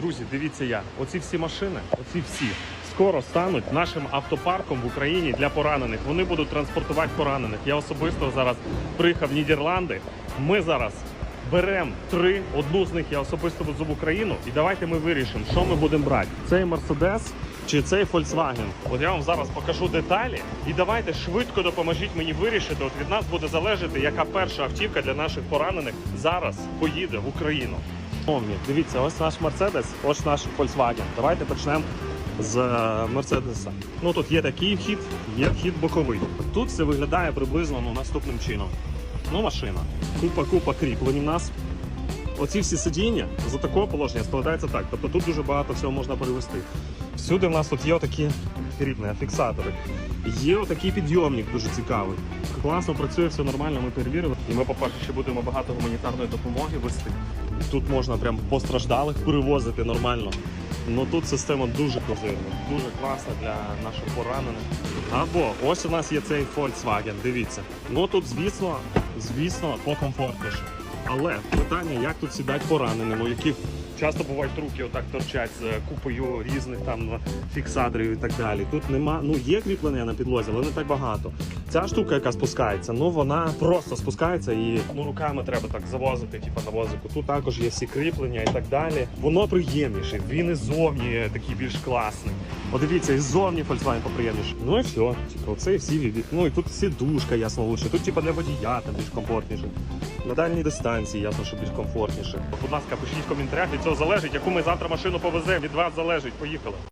Друзі, дивіться я. Оці всі машини, оці всі скоро стануть нашим автопарком в Україні для поранених. Вони будуть транспортувати поранених. Я особисто зараз приїхав в Нідерланди. Ми зараз беремо три. Одну з них я особисто везу в Україну. І давайте ми вирішимо, що ми будемо брати: цей Мерседес чи цей Volkswagen. От я вам зараз покажу деталі. І давайте швидко допоможіть мені вирішити. От від нас буде залежати, яка перша автівка для наших поранених зараз поїде в Україну. Дивіться, ось наш Мерседес, ось наш Volkswagen. Давайте почнемо з е, Мерседеса. Ну тут є такий вхід, є вхід боковий. Тут все виглядає приблизно ну, наступним чином. Ну, машина. Купа, купа кріплень у нас. Оці всі сидіння за такого положення складається так. Тобто тут дуже багато всього можна перевести. Всюди в нас тут є отакі кріплення, фіксатори. Є отакий підйомник дуже цікавий. Класно працює, все нормально, ми перевірили. І ми, по-перше, ще будемо багато гуманітарної допомоги вести. Тут можна прям постраждалих перевозити нормально. Ну тут система дуже козирна, дуже класна для наших поранених. Або ось у нас є цей Volkswagen, дивіться. Ну тут, звісно, звісно, покомфортніше. Але питання, як тут сідати пораненим, у яких часто бувають руки отак торчать з купою різних там фіксаторів і так далі. Тут нема, ну є кріплення на підлозі, але не так багато. Ця штука, яка спускається, ну вона просто спускається і ну руками треба так завозити, типу на возику. Тут також є всі кріплення і так далі. Воно приємніше. Він і такий більш класний. Подивіться, і зовні Volkswagen поприємніше. Ну і все. Типу, оце і всі від. Ну і тут сідушка, ясно, лучше. Тут типу для водія там більш комфортніше. На дальній дистанції, ясно, що більш комфортніше. Будь ласка, пишіть в коментарях, цього залежить, яку ми завтра машину повеземо. Від вас залежить. Поїхали.